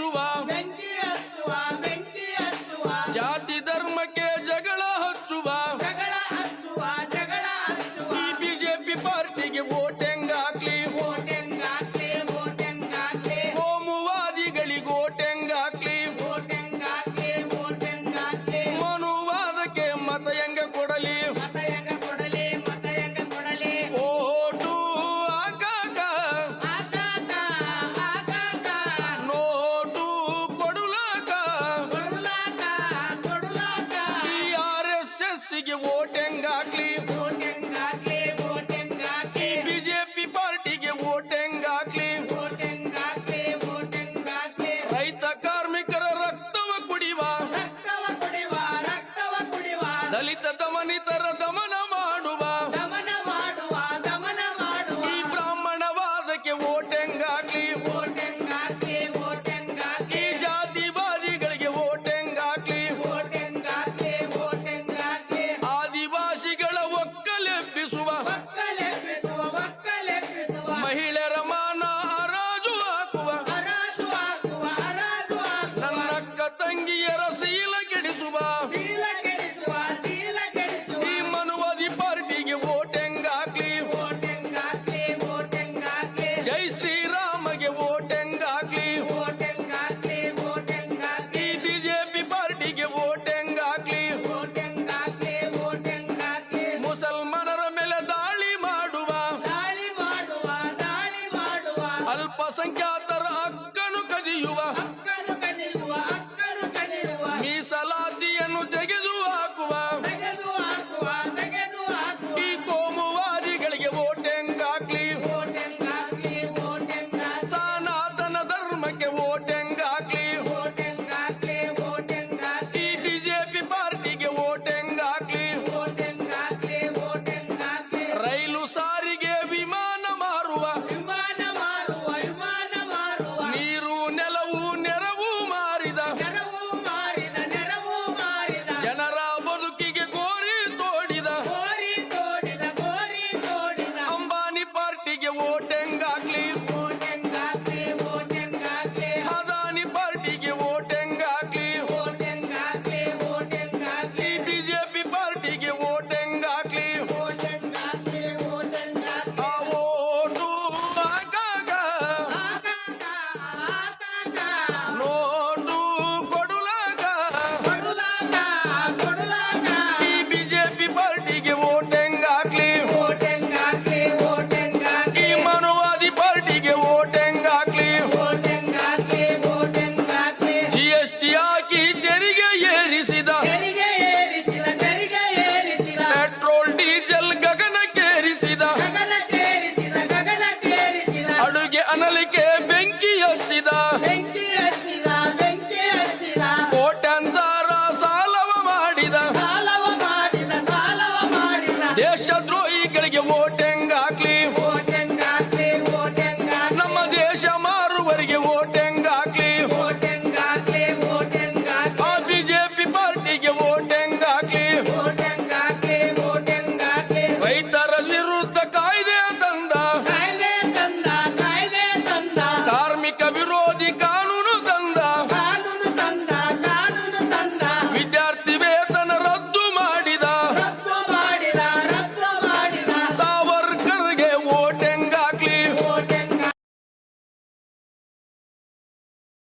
sua ಪಾರ್ಟಿಗೆ vote ಹೆಂಗಾಗ್ಲಿ? BJP ಪಾರ್ಟಿಗೆ ವೋಟ್ ಹೆಂಗಾಗ್ಲಿ? ರೈತ ಕಾರ್ಮಿಕರ ರಕ್ತವ ಕುಡಿವ. ದಲಿತ ದಮನಿತರ ದಮನ マ？